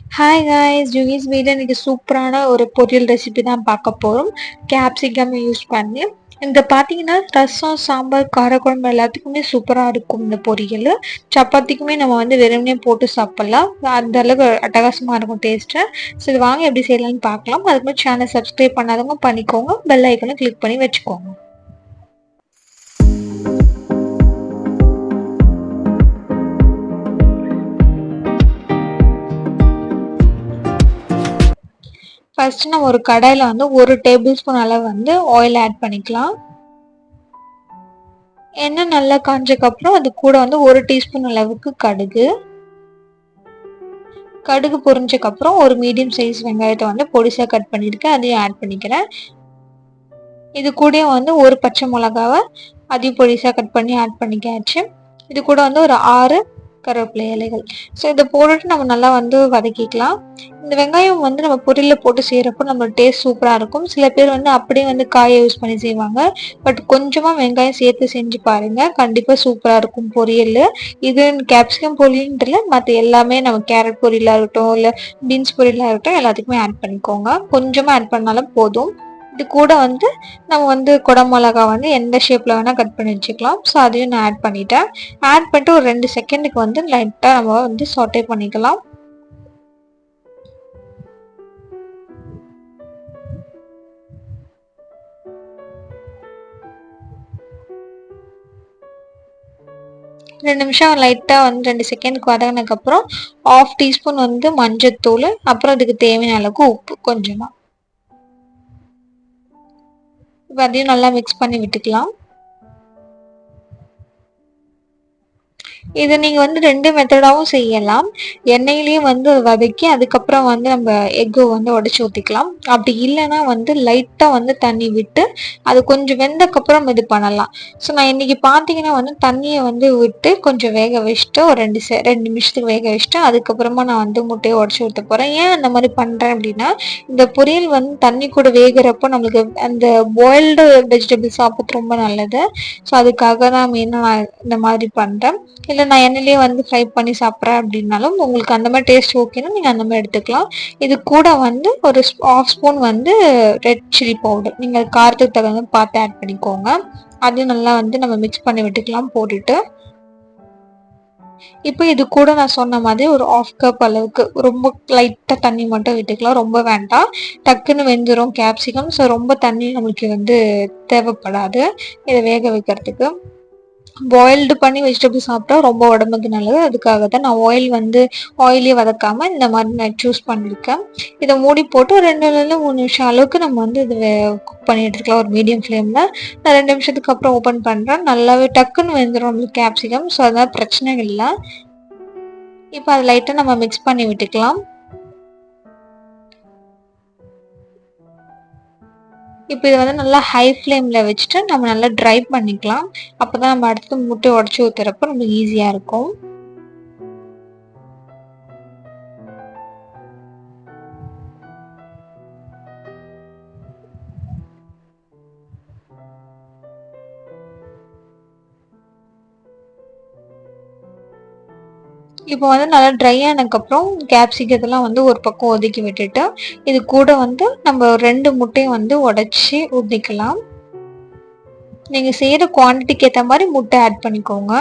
Hi guys ஜூகிஸ் வீடு இன்னைக்கு சூப்பரான ஒரு பொரியல் ரெசிபி தான் பார்க்க போகிறோம் கேப்சிகம் யூஸ் பண்ணி இந்த பார்த்தீங்கன்னா ரசம் சாம்பார் காரக்குழம்பு எல்லாத்துக்குமே சூப்பராக இருக்கும் இந்த பொரியல். சப்பாத்திக்குமே நம்ம வந்து வெறுமனே போட்டு சாப்பிட்லாம். அந்த அளவுக்கு அட்டகாசமாக இருக்கும் டேஸ்ட்டு ஸோ இது வாங்க எப்படி செய்யலாம்னு பார்க்கலாம். அதுக்கு மாதிரி சேனல் சப்ஸ்கிரைப் பண்ணாதவங்க பண்ணிக்கோங்க. பெல் ஐக்கனும் கிளிக் பண்ணி வச்சுக்கோங்க. ஃபஸ்ட்டு நம்ம ஒரு கடாயில் வந்து ஒரு டேபிள் ஸ்பூன் அளவு வந்து ஆயில் ஆட் பண்ணிக்கலாம். எண்ணெய் நல்லா காஞ்சக்கப்புறம் அது கூட வந்து ஒரு டீஸ்பூன் அளவுக்கு கடுகு. கடுகு பொரிஞ்சக்கப்புறம் ஒரு மீடியம் சைஸ் வெங்காயத்தை வந்து பொடிசாக கட் பண்ணியிருக்கேன் அதையும் ஆட் பண்ணிக்கிறேன். இது கூட வந்து ஒரு பச்சை மிளகாவை அதையும் பொடிசாக கட் பண்ணி ஆட் பண்ணிக்காச்சு இது கூட வந்து ஒரு ஆறு கருவேப்பிலை இலைகள். ஸோ இதை போட்டுட்டு நம்ம நல்லா வந்து வதக்கிக்கலாம். இந்த வெங்காயம் வந்து நம்ம பொரியலில் போட்டு செய்கிறப்போ நம்ம டேஸ்ட் சூப்பராக இருக்கும். சில பேர் வந்து அப்படியே வந்து காயை யூஸ் பண்ணி செய்வாங்க. பட் கொஞ்சமாக வெங்காயம் சேர்த்து செஞ்சு பாருங்கள் கண்டிப்பாக சூப்பராக இருக்கும் பொரியல். இது கேப்சிகம் பொரியல்ன்றல மற்ற எல்லாமே நம்ம கேரட் பொரியலாக இருக்கட்டும் இல்லை பீன்ஸ் பொரியலாக இருக்கட்டும் எல்லாத்துக்குமே ஆட் பண்ணிக்கோங்க. கொஞ்சமாக ஆட் பண்ணாலும் போதும். இது கூட வந்து நம்ம வந்து குடமிளகா வந்து எந்த ஷேப்பில் வேணால் கட் பண்ணி வச்சுக்கலாம். ஸோ அதையும் நான் ஆட் பண்ணிட்டேன். ஆட் பண்ணிட்டு ஒரு ரெண்டு செகண்டுக்கு வந்து லைட்டாக நம்ம வந்து சொட்டை பண்ணிக்கலாம். ரெண்டு நிமிஷம் லைட்டாக வந்து ரெண்டு செகண்டுக்கு வதங்கினதுக்கப்புறம் ஆஃப் டீஸ்பூன் வந்து மஞ்சத்தூள் அப்புறம் அதுக்கு தேவையான அளவுக்கு உப்பு கொஞ்சமாக இப்போ நல்லா மிக்ஸ் பண்ணி விட்டுக்கலாம். இதை நீங்கள் வந்து ரெண்டு மெத்தடாகவும் செய்யலாம். எண்ணெயிலையும் வந்து வதக்கி அதுக்கப்புறம் வந்து நம்ம எக்கு வந்து உடச்சி ஊற்றிக்கலாம் அப்படி இல்லைன்னா வந்து லைட்டாக வந்து தண்ணி விட்டு அது கொஞ்சம் வெந்தக்கப்புறம் இது பண்ணலாம். ஸோ நான் இன்னைக்கு பார்த்தீங்கன்னா வந்து தண்ணியை வந்து விட்டு கொஞ்சம் வேக வச்சுட்டு ஒரு ரெண்டு செ ரெண்டு நிமிஷத்துக்கு வேக வச்சுட்டு அதுக்கப்புறமா நான் வந்து முட்டையை உடச்சி ஊற்ற போகிறேன் ஏன் அந்த மாதிரி பண்ணுறேன் அப்படின்னா இந்த பொரியல் வந்து தண்ணி கூட வேகிறப்போ நம்மளுக்கு அந்த பாயில்டு வெஜிடபிள்ஸ் சாப்பிட்றது ரொம்ப நல்லது. ஸோ அதுக்காக தான் மெயினாக நான் இந்த மாதிரி பண்ணுறேன் இல்லை இல்லை நான் எண்ணெயிலே வந்து ஃப்ரை பண்ணி சாப்பிட்றேன் அப்படின்னாலும் உங்களுக்கு அந்த மாதிரி டேஸ்ட் ஓகேன்னா நீங்கள் அந்த மாதிரி எடுத்துக்கலாம். இது கூட வந்து ஒரு ஆஃப் ஸ்பூன் வந்து ரெட் சில்லி பவுடர் நீங்கள் காரத்துக்கு தகுந்த பார்த்து ஆட் பண்ணிக்கோங்க. அதையும் நல்லா வந்து நம்ம மிக்ஸ் பண்ணி விட்டுக்கலாம் போட்டுட்டு. இப்போ இது கூட நான் சொன்ன மாதிரி ஒரு ஆஃப் கப் அளவுக்கு ரொம்ப லைட்டாக தண்ணி மட்டும் விட்டுக்கலாம். ரொம்ப வேண்டாம். டக்குன்னு வெந்துடும் கேப்சிகம் ஸோ ரொம்ப தண்ணி நம்மளுக்கு வந்து தேவைப்படாது. இதை வேக வைக்கிறதுக்கு. பாயில்டு பண்ணி வெஜிடபிள் சாப்பிட்டா ரொம்ப உடம்புக்கு நல்லது. அதுக்காக தான் நான் ஆயில் வந்து ஆயிலே வதக்காமல் இந்த மாதிரி நான் சூஸ் பண்ணியிருக்கேன் இதை மூடி போட்டு ஒரு ரெண்டுலேருந்து மூணு நிமிஷம் அளவுக்கு நம்ம வந்து இது குக் பண்ணிட்டு இருக்கலாம். ஒரு மீடியம் ஃப்ளேமில் நான் ரெண்டு நிமிஷத்துக்கு அப்புறம் ஓப்பன் பண்ணுறேன் நல்லாவே டக்குன்னு வெந்துடும் நம்மளுக்கு கேப்சிகம் ஸோ அதனால் பிரச்சனை இல்லை. இப்போ அதை லைட்டாக நம்ம மிக்ஸ் பண்ணி விட்டுக்கலாம். இப்போ இதை வந்து நல்லா ஹை ஃப்ளேமில் வச்சுட்டு நம்ம நல்லா ட்ரை பண்ணிக்கலாம். அப்போ தான் நம்ம அடுத்து முட்டை உடச்சி ஊற்றுறப்போ நம்மளுக்கு ஈஸியாக இருக்கும். இப்போ வந்து நல்லா ட்ரை ஆனதுக்கப்புறம் கேப்சிகத்தெல்லாம் வந்து ஒரு பக்கம் ஒதுக்கி விட்டுட்டு இது கூட வந்து நம்ம ரெண்டு முட்டையும் வந்து உடச்சி ஊற்றிக்கலாம் நீங்கள் செய்கிற குவான்டிட்டிக்கு ஏற்ற மாதிரி முட்டை ஆட் பண்ணிக்கோங்க.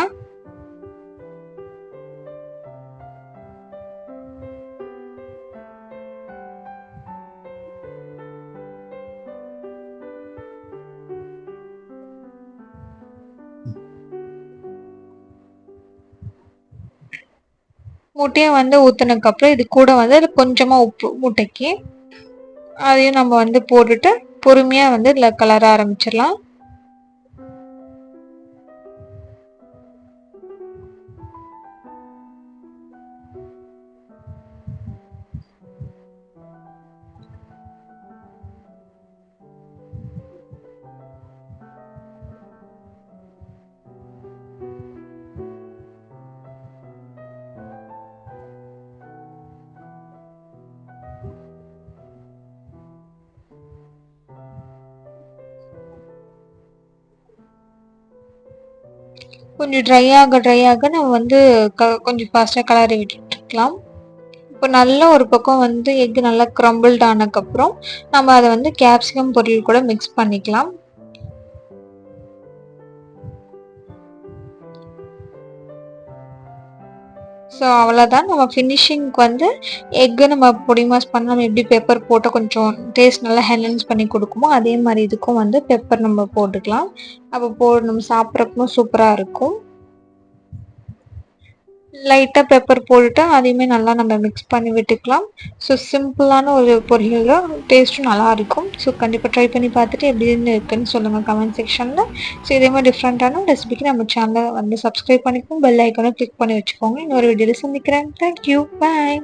மூட்டையும் வந்து ஊற்றினதுக்கப்புறம் இது கூட வந்து கொஞ்சமாக உப்பு முட்டைக்கு அதையும் நம்ம வந்து போட்டுட்டு பொறுமையாக வந்து இதில் கலர ஆரம்பிச்சிடலாம். கொஞ்சம் ட்ரை ஆக ட்ரை ஆக நம்ம வந்து க கொஞ்சம் ஃபாஸ்ட்டாக கலரி விட்டுட்டுருக்கலாம் இப்போ நல்லா ஒரு பக்கம் வந்து எக் நல்லா க்ரம்பிள்ட் ஆனதுக்கப்புறம் நம்ம அதை வந்து கேப்சிகம் பொரியல் கூட மிக்ஸ் பண்ணிக்கலாம். ஸோ அவ்வளோதான் நம்ம ஃபினிஷிங்க்கு வந்து எக்கு நம்ம பொடி மாஸ் பண்ண நம்ம எப்படி பெப்பர் போட்டு கொஞ்சம் டேஸ்ட் நல்லா ஹெலன்ஸ் பண்ணி கொடுக்குமோ அதே மாதிரி இதுக்கும் வந்து பெப்பர் நம்ம போட்டுக்கலாம். அப்போ போ நம்ம சாப்பிட்றக்கும் சூப்பராக இருக்கும். லைட்டாக பெப்பர் போட்டுட்டு அதையுமே நல்லா நம்ம மிக்ஸ் பண்ணி விட்டுக்கலாம். ஸோ சிம்பிளான ஒரு பொரியல் டேஸ்ட்டும் நல்லாயிருக்கும் ஸோ கண்டிப்பாக ட்ரை பண்ணி பார்த்துட்டு எப்படின்னு இருக்குன்னு சொல்லுங்கள் கமெண்ட் செக்ஷனில் ஸோ இதே மாதிரி டிஃப்ரெண்ட்டான ரெசிபிக்கு நம்ம சேனலை வந்து சப்ஸ்கிரைப் பண்ணிக்கோங்க. பெல் ஐக்கனும் கிளிக் பண்ணி வச்சுக்கோங்க. இன்னொரு வீடியோவில் சந்திக்கிறேன். Thank you bye